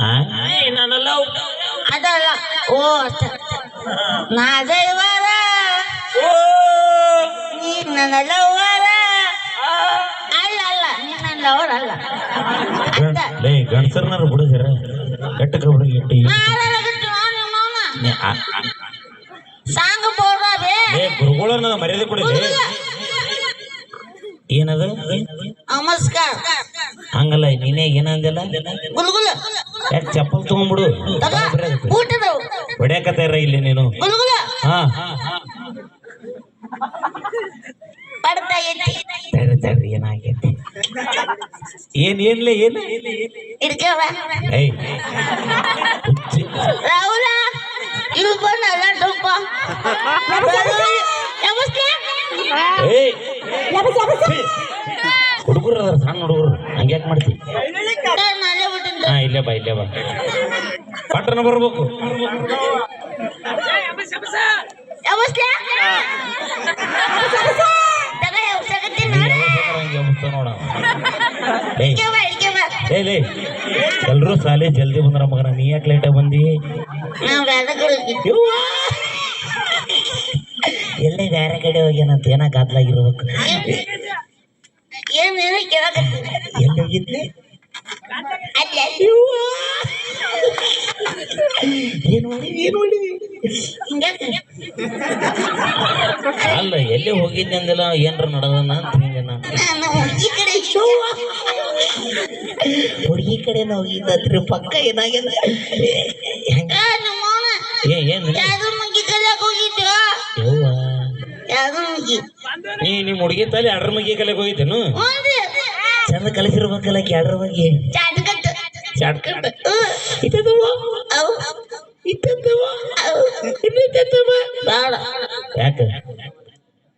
ಆ? ನಾನೆಲ್ಲ ಅದಲ್ಲ ಓ ಅಷ್ಟೇ ನಾ ದೈವಾರ ಓ ನೀ ನನ್ನ ಲವ್ವರ ಅಲ್ಲ ಅಲ್ಲ ನೀ ನನ್ನ ಲವರ್ ಅಲ್ಲ ಅಂತ ಲೇ ಗಂಡಸರ್ನಾರ ಬಿಡುದಿರ ಕೆಟ್ಟ ಕಬಡಿ ಇಟ್ಟು ನಾಳೆಗಿಟ್ಟು ನಾನು ಮಾಮ ಸಾಂಗ್ ಬೋರ್ಬೇ ಏ ಗುರುಗಳನ್ನ ಮರ್ಯಾದೆ ಕೊಡಿದೆ ಏನದ ನಮಸ್ಕಾರ ಹಂಗಲ್ಲ ನೀನೇ ಏನಂದಿಲ್ಲ ಗುಲ್ಗುಲ್ ಯಾಕೆ ಚಪ್ಪಲ್ ತಗೊಂಡ್ಬಿಡು? ಹೊಡ್ಯಾಕತ್ತಾರ ಇಲ್ಲಿ ನೀನು? ಹಾ. ಏನಾಗೈತಿ? ಏನ್ ಏನ್ಲೆ ಏನ್ ಏಯ್. ರಾಹುಲ ಇದು ಏ ತುಪ್ಪ ನಮಸ್ತೆ ಏಯ್. ಹುಡುಗರು ಅದಾರ, ಸಣ್ಣ ಹುಡುಗರು. ಹಂಗ್ಯಾಕ್ ಮಾಡ್ತಿ? ಮಾಡ್ತೀವಿ ಹಾ, ಇಲ್ಲೇ ಬಾ ಇಲ್ಲೇ ಬಾ. ಪಟ್ಟಣ ಬರ್ಬೇಕು. ಎಲ್ರು ಸಾಲಿ ಜಲ್ದಿ ಬಂದ್ರ ಮಗನ, ನೀ ಯಾಕೆ ಲೇಟ ಬಂದಿ? ಎಲ್ಲೇ ಬೇರೆ ಕಡೆ ಹೋಗ್ಯಾನಂತ ಏನ ಗಾದ್ಲಾಗಿರ್ಬೇಕು ಕೇಳಕತ್ತೀನಿ ಎಲ್ಲಿ ಹೋಗಿದ್ದೆ ಅಲ್ಲ ಏನ್ ಏನು ಅಲ್ಲ ಎಲ್ಲಿ ಹೋಗಿದ್ದೆ ಅಂದಿಲ್ಲ ಏನ್ರ ನಡೆದನ ಅಂತ ಹಿಂಗೆ ಈ ಕಡೆ ಹುಡುಗಿ ಕಡೆನ ಹೋಗಿದ್ದ ಪಕ್ಕ ಏನಾಗ್ಯದ ಏನ್ ಯಾವ್ದು ಮುಗಿ ಕಲಿಯಕ್ ಯವ್ವ. ಯಾವ್ದು ಮುಗಿ ನೀ ನಿಮ್ಮ ಹುಡುಗಿ ತಲೆ ಅಡ್ರ ಮಗಿ ಕಲೆಗೆ ಹೋಗಿದ್ದೇನು? ಚಂದ ಕಲಿಸಿರ್ಬೇಕಲ್ಲ ಕ್ಯಾಡ್ರ ಚಾಟ್ಕಟ್ ಚಾಟ್ಕಂಡ ಇದ್ದದವ ಅವು. ಇನ್ನಿದ್ದದವ ಬೇಡ ಯಾಕ?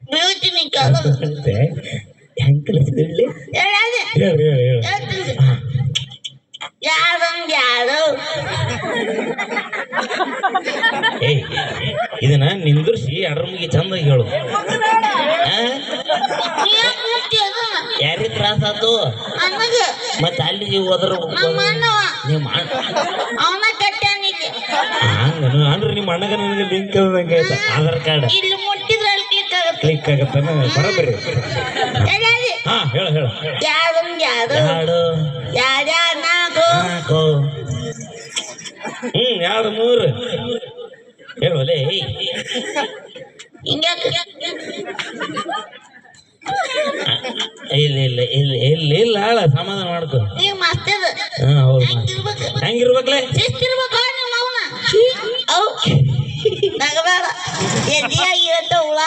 ಬೀಳ್ತೀನಿ ಕಾಲ ಹೆಂಗ್ ಕಲಿಸಿದ್ರಿ ಹೇಳದೆ ಹೇಳು ಹೇಳು. ಹೇಳು ಇದನ್ನ ನಿಂದ್ರಿಸಿ ಅಡ್ರ ಮುಗಿ ಚಂದ ಹೇಳು. ಯಾರಿಗೆ ತ್ರಾಸ ಆತು? ಮತ್ತೆ ಅಲ್ಲಿ ಹೋದ್ರ ನಮ್ಮ ಹಂಗನು ಅಂದ್ರೆ ನಿಮ್ಮ ಅಣ್ಣಗ ನನಗೆ ಲಿಂಕ್ ಆದಂಗೆ ಆಯ್ತು? ಆಧಾರ್ ಕಾರ್ಡ್. ಕ್ಲಿಕ್ ಆಗುತ್ತೆ. ಆಗತ್ತಾನ ಹಾ ಹೇಳ ಹೇಳ. ಯಾರು? ಹ್ಮ್ ಎರಡು ಮೂರು? ಹೇಳುವಲೇ ಹಿಂಗ್ಯಾಕೆ? ಇಲ್ಲ ಇಲ್ಲ ಇಲ್ಲ ಇಲ್ಲ ಇಲ್ಲ ಆಳ ಸಮಾಧಾನ ಮಾಡ್ಕೊ. ಮಸ್ತದ ಹಾ ಹೌದು ಹೆಂಗಿರ್ಬೇಕು ಹೆಂಗಿರ್ಬೇಕ್ಲೆ ಶಿಸ್ತಿರ್ಬೇಕು ನಿಮ್ಮ ಅವನ. ಅವು ನಗಬೇಡ. ಎದ್ದಿಯಾಗಿ ಇರತ್ತ ಹುಳ.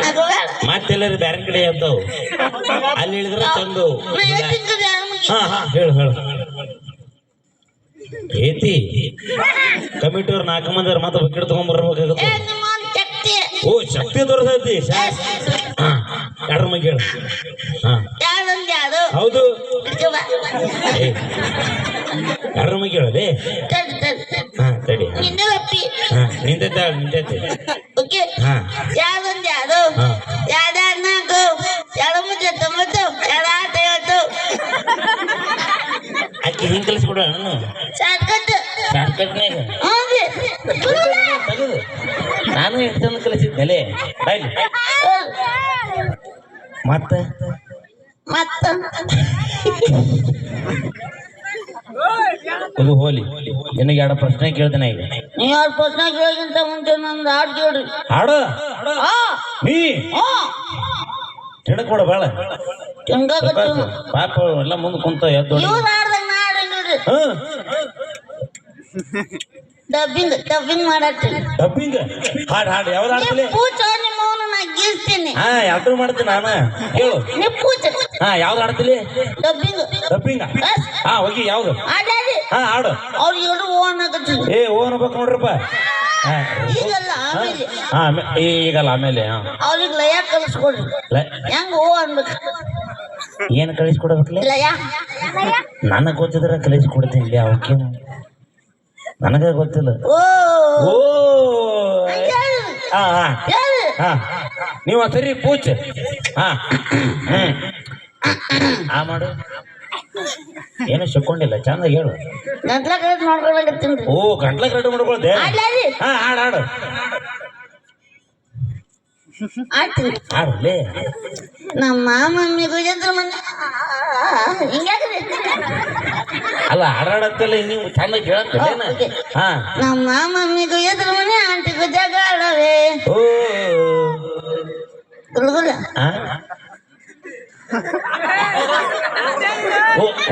ನಗಬೇಡ. ಮತ್ತೆಲ್ಲರೂ ಬೇರೆ ಕಡೆ ಎದ್ದವು. ಅಲ್ಲಿ ಹೇಳಿದ್ರೆ ಚಂದವು ಹಾ ಹಾ ಹೇಳು ಹೇಳು. ಏತಿ? ಕಮಿಟಿ ಅವ್ರ ನಾಲ್ಕು ಮಂದಿ ಅವ್ರ ಮತ್ತೆ ಬಕೆಟ್ ತಗೊಂಡ್ ಬರ್ಬೇಕಾಗತ್ತ. ಏ ಶಕ್ತಿ. ಓ ಶಕ್ತಿ ತೋರಿಸೈತಿ ಯಾರ ಮಗ ಹೇಳ. ಹೌದು. ಯಾರ ಮಗ ಹೇಳಿ ಹೇಳಲೇ. ಹಾ ತಡಿ. ನಿಂದ ಅಪ್ಪಿ ಹಾ ನಿಂತೈತೆ ಹಾ. ಯಾವ್ದಂದ್ ಯಾರು ಹಾ. ಯಾರ್ಯಾರ ನಾಲ್ಕು ಎರಡು ಮುದ್ದೆ ತೊಂಬತ್ತು ಎರಡು ಆಟ ಐವತ್ತು ಆಕಿ ಹಿಂಗ್ ಕಲಿಸ್ಕೊಡ ನಾನು ಶಾರ್ಟ್ಕಟ್ ತೆಗೆದು ನಾನು ಎಷ್ಟೊಂದು ಕಲಿಸಿದ್ನಲೆ ಬಾಯ್ಲಿ ಮತ್ತೆ? ಮತ್ತ. ಇದು ಹೋಲಿ. ನಿನಗೆ ಎರಡು ಪ್ರಶ್ನೆ ಕೇಳ್ತೇನೆ ಈಗ. ನೀವು ಎರಡು ಪ್ರಶ್ನೆ ಕೇಳೋಕ್ಕಿಂತ ಮುಂಚೆ ನಂದು ಹಾಡು ಕೇಳ್ರಿ. ಹಾಡು? ನೀ? ತಿಳ್ಕೊಡ ಬೇಡ ಚಂಗಾಗತ್ತು ಪಾಪ ಎಲ್ಲ ಮುಂದೆ ಕುಂತ ಎದ್ದು ಹಾಡ್ದಾಗ ನಾಡಿ ನೋಡ್ರಿ ಹ್ಮ್ ಡಬ್ಬಿಂಗ್ ಡಬ್ಬಿಂಗ್ ಮಾಡತ್ತೀನಿ ಡಬ್ಬಿಂಗ್ ಹಾಡು ಹಾಡು. ಯಾವ್ದು ಹಾಡ್ತಿಲಿ ಪೂಚ ನಿಮ್ಮ ಅವನು ನಾ ಗೀಸ್ತೀನಿ ಹಾ ಯಾವ್ದು ಮಾಡ್ತೀನಿ ನಾನು. ಹೇಳು. ನೀವು ಪೂಚ ಹಾ ಯಾವ್ದು ಹಾಡ್ತಿಲಿ ಡಬ್ಬಿಂಗ್ ಡಬ್ಬಿಂಗ್ ಹಾ ಹೋಗಿ ಯಾವ್ದು? ಆಡಾಡಿ ಹಾ ಹಾಡು. ಅವ್ರು ಎರಡು ಓನ್ ಆಗತ್ತೀನಿ ಏ ಓನ್ ಹೋಗ್ಬೇಕು ನೋಡ್ರಪ್ಪ. ಈಗಲ್ಲ ಆಮೇಲೆ. ಹಾ ಈಗಲ್ಲ ಆಮೇಲೆ ಹಾ. ಅವ್ರಿಗೆ ಲಯ ಕಲಿಸ್ಕೊಡ್ರಿ ಹೆಂಗ್ ಓ ಅನ್ಬೇಕು? ಏನ್ ಕಳಿಸ್ಕೊಡ್ಬೇಕಲ್ಲ ಲಯ. ನನಗೆ ಗೊತ್ತಿದ್ರೆ ಕಳಿಸ್ಕೊಡ್ತೀನಿ ಅವಕ್ಕೆ ನನಗೆ ಗೊತ್ತಿಲ್ಲ. ಓ. ಹಾ ಹಾ. ಹೇಳು. ಹಾ. ನೀವು ಸರಿ ಪೂಜ. ಹಾ. ಆ ಮಾಡು. ಏನು ಸಿಕ್ಕೊಂಡಿಲ್ಲ ಚಂದ ಹೇಳು. ಗಂಟ್ಲ ಕಡೆ ಮಾಡ್ಕೊಳಕತ್ತೀನಿ ಓ ಗಂಟ್ಲ ರೆಡಿ ಮಾಡ್ಕೊಳ್ದೆ? ಹಾ ಹಾಡು ಹಾಡು. ಆಡ್ತೀನಿ ಹಾಡ್ಲೇ. ನಮ್ಮ ಮಮ್ಮಿ ಗುಜಂತ್ರ ಮನೆ. ಹಿಂಗ್ಯಾಕ್ರಿ? ಅಲ್ಲ ಹಾರಾಡತ್ತಲ್ಲ ನೀವು ಚಂದ ಕೇಳತ್ತಲ್ಲೇನ ಓಕೆ. ಹಾ. ನಮ್ಮ ಮಮ್ಮಿಗೂ ಎದುರು ಮನೆ ಆಂಟಿ ಜಗಳವೇ. ಓ. ಗುಲ್ಗುಲ?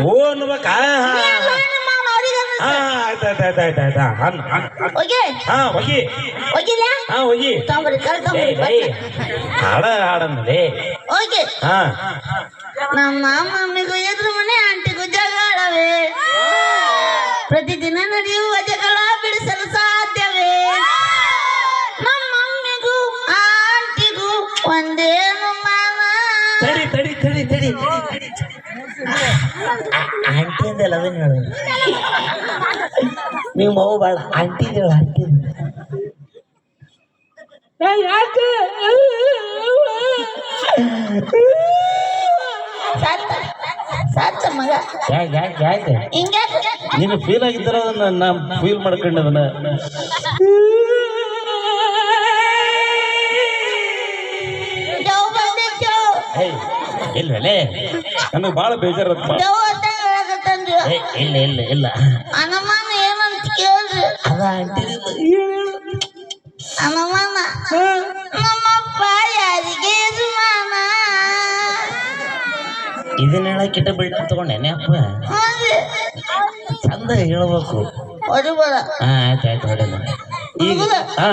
ಓ ಅನ್ಬೇಕ ಹಾಡ ಹಾ. ಹಾ ನಮ್ಮ ಆಯ್ತು ಅದನ್ನ ನೀವು ಮಗು ಭಾಳ ಆಂಟಿ ಹೇಳು ಆಂಟಿ. ಸತ್ತ ಸತ್ತ ಮಗ. ಯಾಕೆ ಯಾಕೆ ಯಾಕೆ? ಹಿಂಗ್ಯಾಕೆ ನೀನು ಫೀಲ್ ಆಗಿದ್ದಾರ ಅದನ್ನ ನಾ ಫೀಲ್ ಮಾಡ್ಕೊಂಡು ಅದನ್ನ. ಇಲ್ವಲೇ ನನಗೆ ಭಾಳ ಬೇಜಾರತ್ತ ಇಲ್ಲ ಇಲ್ಲ ಇಲ್ಲ. ಅನುಮಾನ ಏನಂತ ಕೇಳ್ರಿ. ಅದ ಆಂಟಿ ಅನುಮಾನ. ನಮ್ಮಪ್ಪ ಯಾರಿಗೆ ಯಜಮಾನ ಇದನ್ನ ಹೇಳಕ್ಕಿಟ್ಟ ಬಿಟ್ಟು ತಗೊಂಡೇನೆ ಅಪ್ಪ. ಚಂದ ಹೇಳ್ಬೇಕು. ಹೊಡಿಬೋದ? ಹಾ ಆಯ್ತು ಆಯ್ತು ಹೊಡೆದ ಈಗ? ಹಾ.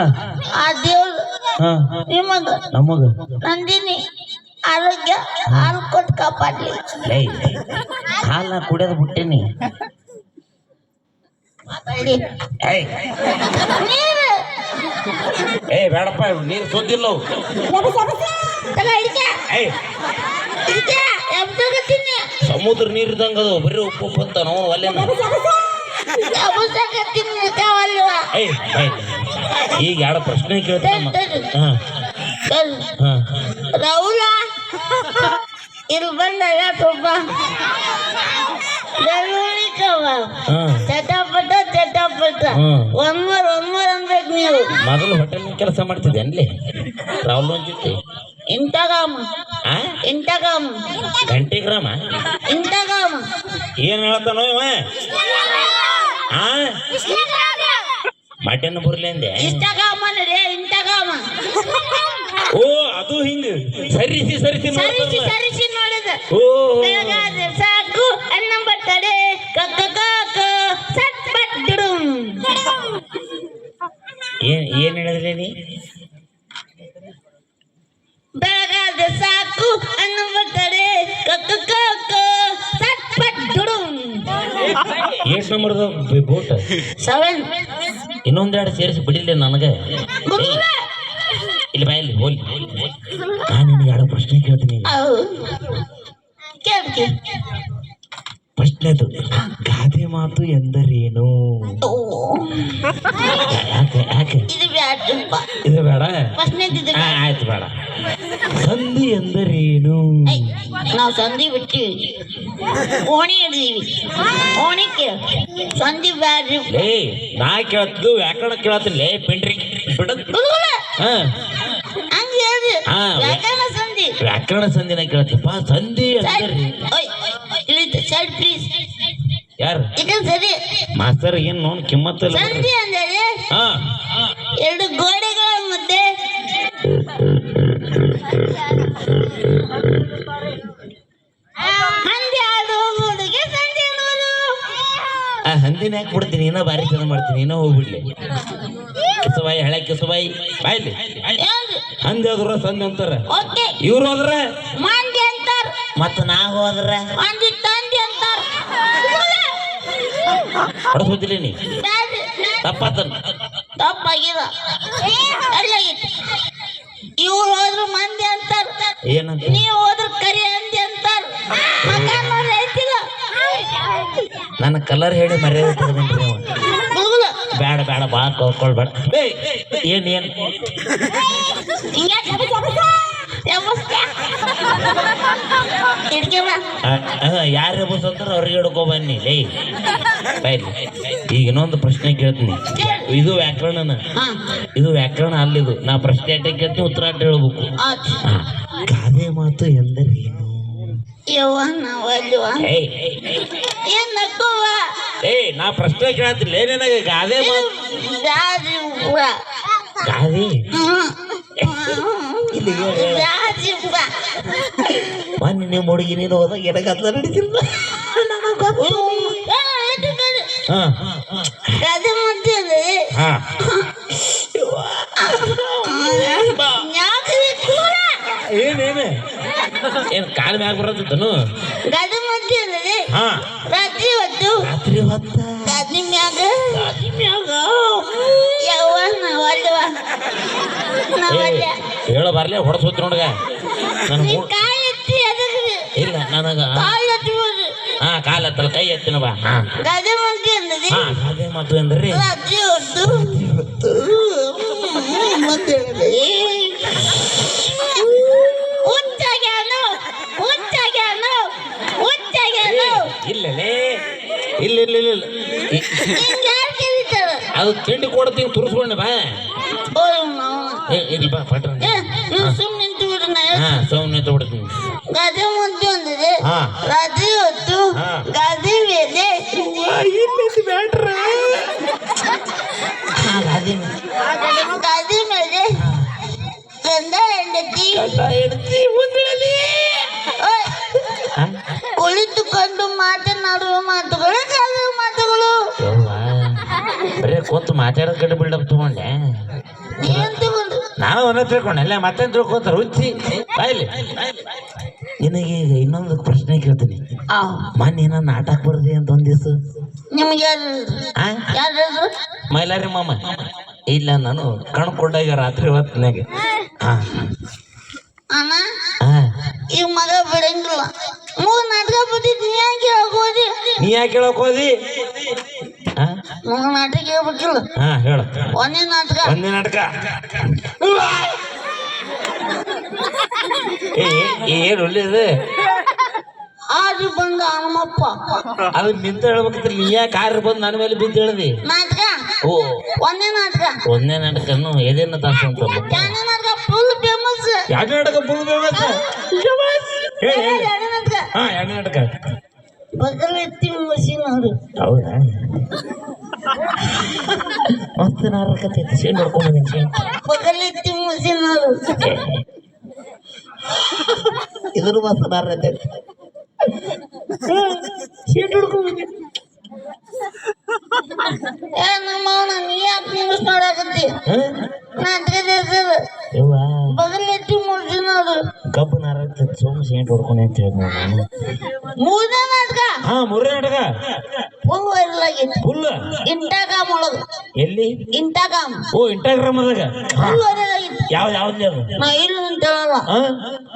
ಆ ದೇವ್ರು ಹಾ. ನಿಮಗ ನಮಗ ನಂದಿನಿ ಆರೋಗ್ಯ ಹಾಲು ಕೊಟ್ಟು ಕಾಪಾಡ್ಲಿ. ಹಾಲು ನಾ ಕುಡಿಯೋದು ಬಿಟ್ಟೇನಿ. ಏ ಬೇಡಪ್ಪ ನೀರು ಸುದ್ದಿಲ್ಲ ಸಮುದ್ರ ನೀರು ಇದ್ದಂಗ ಅದು ಬರೀ ಉಪ್ಪು ಉಪ್ಪು ಅಂತ ನಾವು ಅಲ್ಲೇ. ಈಗ ಎರಡು ಪ್ರಶ್ನೆ ಕೇಳ್ತಾನ. ರಾಹುಲ. ಇಲ್ಲಿ ಬಂದಾಗ ಸ್ವಲ್ಪ ಬೆಳ್ಳುಳ್ಳಿ ಕಬಾಬ್ ಹಾ. ಚಟಪಟ ಚಟಪಟ. ಹ್ಮ್. ಒಮ್ಮರ್ ಒಮ್ಮರ್ ಅನ್ಬೇಕು ನೀವು. ಮೊದಲು ಹೋಟೆಲ್ ಕೆಲಸ ಮಾಡ್ತಿದ್ದೆ ಅನ್ಲಿ ರಾಹುಲ್ ಜೊತೆ. ಇಂಟಗಾಮ್ ಇಂಟಗಾಮ ಗಂಟೆ ಗ್ರಾಮ ಇಂಟಗಾಮ ಏನ್ ಹೇಳ್ತಾನೋ ಇವ? ಆ? ಮಟನ್ ಬುರ್ಲಿ ಅಂದೆ. ಇಷ್ಟಗಾಮ ಅಂದ್ರೆ ಇಂಟಗಾಮ ಓ ಅದು ಹಿಂಗ ಸರಿಸಿ ಸರಿಸಿ ಸರಿಸಿ. ಸರಿಸಿ ನೋಡಿದ. ಓ ಸಾಕು ಅನ್ನ ಬರ್ತಡೆ. ಕಕ್ಕ ಕಾಕ ಸಟ್ ಪಟ್ ಏನ್ ಏನ್ ಹೇಳಿದ್ರಿ ನೀ? ಬೆಳಗಾದ ಸಾಕು ಅನ್ನ ಬರ್ತಡೆ. ಕಕ್ಕ ಕಾಕ ಸಟ್ ಪಟ್ ಎಷ್ಟ್ ನಂಬರ್ದ ಬೋಟ್? ಸೆವೆನ್. ಇನ್ನೊಂದೆರಡು ಸೇರಿಸಿ ಬಿಡಿಲ್ಲ ನನಗೆ. ಇಲ್ಲಿ ಬಾಯಲ್ಲಿ ಹೋಲಿ ನಾನು ನಿನಗೆ ಯಾರೋ ಪ್ರಶ್ನೆ ಕೇಳ್ತೀನಿ. ಪ್ರಶ್ನೆದು ಗಾದೆ ಮಾತು ಎಂದರೇನು? ಯಾಕೆ ಯಾಕೆ? ಇದು ಬೇಡ? ಆಯ್ತು ಬೇಡ. ಸಂಧಿ ಎಂದರೇನು? ನಾವು ಸಂಧಿ ಬಿಟ್ಟಿವಿ ಓಣಿ ಹಿಡಿದೀವಿ ಓಣಿ ಸಂಧಿ ಬ್ಯಾಡ್ರಿ. ಲೇ ನಾ ಕೇಳ್ತಿದ್ದು ವ್ಯಾಕರಣ ಕೇಳತ್ತಿಲ್ಲ ಲೇ ಪಿಂಡ್ರಿ ಹಾ. ಹಂಗ ಹೇಳ್ರಿ ಹಾ. ವ್ಯಾಕರಣ ಸಂಧಿ. ವ್ಯಾಕರಣ ಸಂಧಿನ ಕೇಳ್ತಿಪ್ಪ ಸಂಧಿ ಓಯ್ ಸೈಡ್ ಪ್ಲೀಸ್ ಯಾರು? ಸರಿ. ಮಾಸ್ತರ್ ಏನ್ ನೋನ್ ಕಿಮ್ಮತ್ತಿಲ್ಲ ಸಂಧಿ ಅಂದರೆ ಹಾ. ಎರಡು ಗೋಡೆಗಳ ಮಧ್ಯೆ. ಹಂದಿ ಸಂಧಿ ಅನ್ನುವುದು ಆ ಹಂದಿನ ಯಾಕೆ ಬಿಡ್ತೀನಿ ಇನ್ನೂ ಬಾರಿ ಚಂದ ಮಾಡ್ತೀನಿ. ಇನ್ನೂ ಹೋಗ್ಬಿಡ್ಲಿ. ಕಿಸಬಾಯಿ ಹಳೆ ಕಿಸಬಾಯಿ ಬಾಯ್ಲಿ. ಹಂದಿ ಹೋದ್ರ ಸಂದಿ ಅಂತಾರ. ಓಕೆ. ಇವ್ರು ಹೋದ್ರ? ಮಂದಿ ಅಂತಾರ. ಮತ್ತ ನಾ ಹೋದ್ರ? ಮಂದಿ ತಂದಿ ಅಂತಾರ. ಹೊಡಸ್ಬಿಟ್ಟಿಲ್ಲ ನೀ. ತಪ್ಪಾತನ್. ತಪ್ಪಾಗಿದ ಇವ್ರು ಹೋದ್ರು ಮಂದಿ ಅಂತಾರ. ಏನಂತ? ನೀವು ಹೋದ್ರ ಕರಿ ಅಂದಿ ಅಂತಾರ. ನನ್ನ ಕಲರ್ ಹೇಳಿ ಮರ್ಯಾದೆ ತಗೊಂಡ್ರಿ ಬೇಡ ಬೇಡ ಬಾ ಕೊಳ್ಬೇಡ ಏಯ್ ಏನ್ ಏನ್? ಯಾರು ಎಬ್ಬಸಂತಾರ ಅವ್ರಿಗೆ ಹಿಡ್ಕೊ ಬನ್ನಿ. ಲೈ ಬೈರಿ ಈಗ ಇನ್ನೊಂದು ಪ್ರಶ್ನೆ ಕೇಳ್ತೀನಿ. ಇದು ವ್ಯಾಕರಣನ. ಹಾ ಇದು ವ್ಯಾಕರಣ ಅಲ್ಲಿದು. ನಾ ಪ್ರಶ್ನೆ ಅಡ್ಡ ಕೇಳ್ತೀನಿ ಉತ್ತರ ಅಟ್ಟ ಹೇಳ್ಬೇಕು. ಗಾದೆ ಮಾತು ಎಂದರೇನು? ಯವ್ವ ಏ ಏ ನಕ್ಕುವ ಏಯ್ ನಾ ಪ್ರಶ್ನೆ ಕೇಳತ್ತಿಲ್ಲ ಏನೇನಾಗ ಗಾದೆ ಮಾತು ಗಾದಿ ಇಲ್ಲಿ ಬುಡ ಮೊನ್ನೆ ನಿಮ್ಮ ಹುಡುಗಿ ನೀನು ಹೋದಾಗ ಎಡಗತ್ತ ನಡೀತಿಲ್ಲ ಹಾ. ಹಾ. ಏನೇನು ಏನ್ ಕಾಲ್ ಮ್ಯಾಗ ಬರತ್ತಿದ್ದನು ಹಾ. ರಾತ್ರಿ ಹೊತ್ತು. ಗಾದಿ ಮ್ಯಾಗ? ಗಾದಿ ಮ್ಯಾಗ? ಯವ್ವ ನಾವಲ್ವ ನಾವಲ್ಲ ಹೇಳ ಬರ್ಲಿ ಹೊಡೆಸೋತ್ ನೋಡ್ಗ. ನನ್ ನೀ ಕಾಯಿ ಎತ್ತಿ ಅದಕ್ಕೆ ಇಲ್ಲ ನನಗ ಕಾಯಿ ಎತ್ತಬಹುದು ಹಾ ಕಾಲ ಹತ್ತಲ್ಲ ಕೈ ಎತ್ತಿನ ಬಾ. ಹಾ. ಗಾದಿ ಹಾ ಗಾದೆ ಮಾತು ಎಂದ್ರಿ. ರಾತ್ರಿ ಹೊತ್ತು. ಹುಚ್ಚಾಗ್ಯಾನು ಇಲ್ಲ ಇಲ್ಲ ಇಲ್ಲ ಇಲ್ಲ ಇ- ಹಿಂಗ್ ಯಾರ್ ಕರೀತಾರ ಅದು ತಿಂಡಿ ಕೊಡ್ತೀನಿ ತುರ್ಸ್ಕೊಂಡೆ ಬಾ ಓ ನಾವು ಏ ಇಲ್ಲಿ ಬಾ ಪಟ್ರ ಏ ನೀವು ಸುಮ್ಮನೆ ನಿಂತು ಬಿಡು ನಾ ಹಾ ಸೌಮ್ಯ ತಗೊಡ್ತೀನಿ ಗಾದಿ ಮುಂದೆ ಒಂದಿದೆ ಹಾ. ರಾತ್ರಿ ಹೊತ್ತು ಹಾ. ಗಾದಿ ಮೇಲೆ ಹಾ ಗಾದೆ ಗಾದಿ ಮೇಲೆ ಗಂಡ ಹೆಂಡತಿ ಹೆಂಡತಿ ಮುಂದಿರಲಿ ಓಯ್, ಕುಳಿತುಕೊಂಡು ಮಾತನಾಡುವ ಮಾತುಗಳು ಕಾಲುವ ಮಾತುಗಳು. ಬರೀ ಕೂತು ಮಾತಾಡೋದ್ ಕಡೆ ಬಿಲ್ಡಪ್ ತಗೊಂಡೆ. ನಾನು ಒಂದೇ ತಿಳ್ಕೊಂಡೆ ಅಲ್ಲೇ ಮತ್ತೆ ತಿಳ್ಕೊತಾರ ಹುಚ್ಚಿ. ಬಾಯ್ಲಿ ನಿನಗೆ ಈಗ ಇನ್ನೊಂದು ಪ್ರಶ್ನೆ ಕೇಳ್ತೀನಿ. ಮೊನ್ನೆ ಏನೋ ನಾಟಕ ಬರ್ದಿ ಅಂತ ಒಂದ್ ದಿವ್ಸ. ನಿಮ್ಗೆ ಯಾರು ಆ? ಯಾರು ಮೈಲಾರಿ ಮಾಮ. ಇಲ್ಲ ನಾನು ಕಣ್ಕೊಂಡಾಗ ರಾತ್ರಿ ಹೊತ್ತಿನಾಗ ಹಾ ಅಣ್ಣ ಹಾ ಈ ಮಗ ಬಿಡಂಗಿಲ್ಲ ಮೂರ್ ನಾಟಕ ಬಂದಿದ್ದು ನೀ ಯಾಕೆ ಹೋಗೋದಿ ನೀ ಯಾಕೆ ಹೇಳಕ್ ಹೋದಿ? ಮೂರ್ ನಾಟಕ ಹೇಳ್ಬೇಕಿಲ್ಲ. ಹಾ ಹೇಳ. ಒಂದೇ ನಾಟಕ. ಒಂದೇ ನಾಟಕ. ಏನ್ ಒಳ್ಳೇದು? ಆಜು ಬಂದ ಹನುಮಪ್ಪ. ಅದು ನಿಂತ ಹೇಳ್ಬೇಕಿದ್ರೆ ನೀ ಯಾಕೆ ಆರು ಬಂದು ನನ್ನ ಮೇಲೆ ಬಿದ್ದು ಹೇಳ್ದಿ? ನಾಟಕ? ಓ. ಒಂದೇ ನಾಟಕ. ಒಂದೇ ನಾಟಕನು ಎದೇನ ತಾಸು ಅಂತ ಎರಡನೇ ನಾಟಕ ಫುಲ್ ಫೇಮಸ್ ಯಾವ ನಾಟಕ ಫುಲ್ ಫೇಮಸ್ ಹೇಳಿ ಹೇಳಿ. ಹಾ ಎರಡು ನಾಟಕ? ಬಗಲ್ ಎತ್ತಿ ಮಷೀನ್ ಅವರು ಹೌದಾ ಮತ್ತೆ ಶೇಂಡ್ ಬಗಲ್ ಎತ್ತಿ ಮಷೀನ್ ಅವರು ಇದ್ರ ಮತ್ತೆ ನಾರಕತ್ತೈತಿ ಶೇಂಡ್ ಹೊಡ್ಕೊಂಡಿದ್ದೀನಿ ಏ ನಮ್ಮ ಅವನ ನೀ ಯಾಕೆ ನಿಮಿಷ ಮಾಡಾಕತ್ತಿ? ನಾಟಕದ ಹೆಸರು ಯವ್ವ ಬಗಲ್ ಎತ್ತಿ ಮಷೀನ್ ಅವರು ಸೋಮ ಶೇಂಡ್ ಹೊಡ್ಕೊಂಡು ಅಂತ ಹೇಳಿ ನಾನು ಮೂರನೇ ನಾಟಕ. ಹಾ ಮೂರನೇ ನಾಟಕ. ಫುಲ್ ವೈರಲ್ ಆಗಿತ್ತು ಫುಲ್ ಇಂಟಾಗಾಮ್ ಒಳಗ. ಎಲ್ಲಿ? ಇಂಟಾಗಾಮ್ ಓ ಇನ್ಸ್ಟಾಗ್ರಾಮ್ ಅದಾಗ ಫುಲ್ ವೈರಲ್ ಆಗಿತ್ತು ಯಾವ ಯಾವ್ದು ಅದು? ನಾ ಇಲ್ಲಿ ನಿಂತೇಳಲ್ಲ ಹಾ?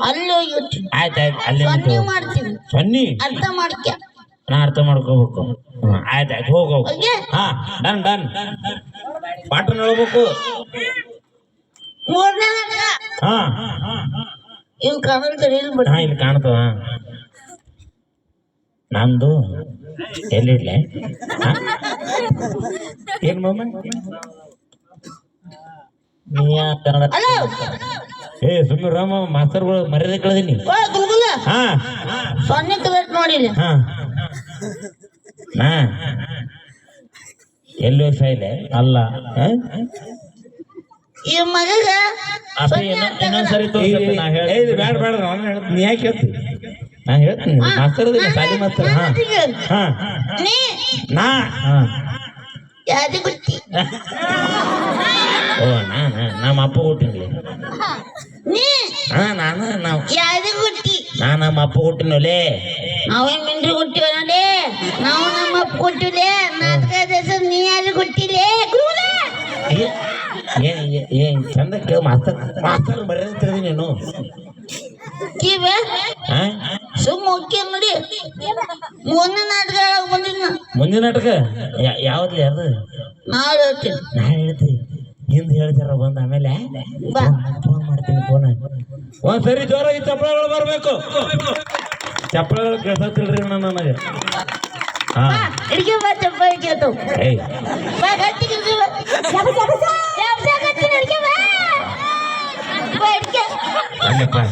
ಅಲ್ಲಿ ಹೋಗಿ ಆಯ್ತು ಆಯ್ತು ಅಲ್ಲಿ ಸೊನ್ನೆ ಮಾಡ್ತೀನಿ ಸನ್ನಿ? ಅರ್ಥ ಮಾಡ್ಕ್ಯ ನಾ ಅರ್ಥ ಮಾಡ್ಕೋಬೇಕು. ಆಯ್ತು ಆಯ್ತು ಹೋಗು? ಹಾ ಡನ್ ಡನ್. ಪಾಠ ನೋಡ್ಬೇಕು. ಮೂರನೇ ನಾಟಕ. ಹಾ. ಇವ್ ಕನ್ನಡ ಇಲ್ಲಿ ಬಿಡ. ಹಾ ಇಲ್ಲಿ ಕಾಣ್ತವ. ನಂದು ಎಲ್ಲಿಡ್ಲೆ? ಏನ್ ಮಮ್ಮ ನೀ ಯಾಕ್ ಕನ್ನಡ ಏ ಸುಮ್ಮನೆ ರಾಮ ಮಾಸ್ತರ್ಗಳು ಮರ್ಯಾದೆ ಕಳೆದೀನಿ. ಓ ಗುಲ್ಗುಲ. ಹಾ. ಸೊನ್ನೆ ಕಲರ್ ನೋಡಿಲ್ಲ ಹಾ. ನಾ. ಎಲ್ಲಿ ಹೋಗಿ ಸಾಯ್ಲೆ? ಅಲ್ಲ? ಈ ಮಗಗ ತೋರ್ಸಪ್ಪ, ನಾ ಹೇಳ್- ಏ, ಇದು ಬೇಡ ಬೇಡ ನಾನು ಹೇಳ್ತೀನಿ. ನೀ ಯಾಕೆ ಹೇಳ್ತಿ? ನಾ ಹೇಳ್ತೀನಿ ಮಾಸ್ತರ್ ಇದೀನಿ, ಶಾಲಿ ಮಾಸ್ತರ್. ಹಾ. ಹಾ. ನೀ ನಾ. ಹಾ. ಯಾವ್ದು ಓ ನಮ್ಮ ಅಪ್ಪ ಹುಟ್ಟಿನ್ಲಿ. ನೀ ಹಾ ನಾನು ನಾವು ಯಾವ್ದು ಗುತ್ತಿ? ನಾ ನಮ್ಮ ಅಪ್ಪ ಹುಟ್ಟಿನೊಲೆ. ನಾವೇನ್ ಮಿಂಡ್ರಿ ಕೊಟ್ಟಿವನಲ್ಲೇ ನಾವು ನಮ್ಮ ಅಪ್ಪ ನಾಟಕದ ದೇಶ ನೀ ಯಾರು ಕೊಟ್ಟಿಲೆ ಏನ್ ಏನ್- ಚಂದ ಕೇಳ ಮಾಸ್ತರ್. ಮಾಸ್ತರ್ ಮರ್ಯಾದೆ ತಿಳಿದಿ ನೀನು. ಕಿವ? ಸುಮ್ಮ ಹೋಗ್ಯ ನೋಡಿ. ಮೂರನೇ ನಾಟಕ ಹೇಳಕ್ ಬಂದಿದ್ನ? ಮುಂದಿನ ನಾಟಕ? ಯಾವ್ದ್ಲಿ ಅದು ನಾಳೆ ಹೇಳ್ತೀನಿ. ನಾ ಹೇಳ್ತಿ ಹಿಂದ್ ಹೇಳ್ತಾರ ಬಂದ ಆಮೇಲೆ ಬಾ. ಫೋನ್ ಮಾಡ್ತೀನಿ ಫೋನ್. ಒಂದ್ ಸರಿ ಜೋರಾಗಿ ಚಪ್ಪಳಗಳು ಬರ್ಬೇಕು. ಚಪ್ಪಳಗಳು ಕೇಳ್ಸತ್ತಿಲ್ರಿ ನನಗೆ. ಹಾ. ಬಾ ಹಿಡ್ಕೆ ಬಾ ಚಪ್ಪಲ್ ಕೇಳ್ತಾವ. ಏಯ್. ಬಾ ಗಟ್ಟಿ ಹಿಡ್ಕೆ ಬಾ. 我的天哈哈哈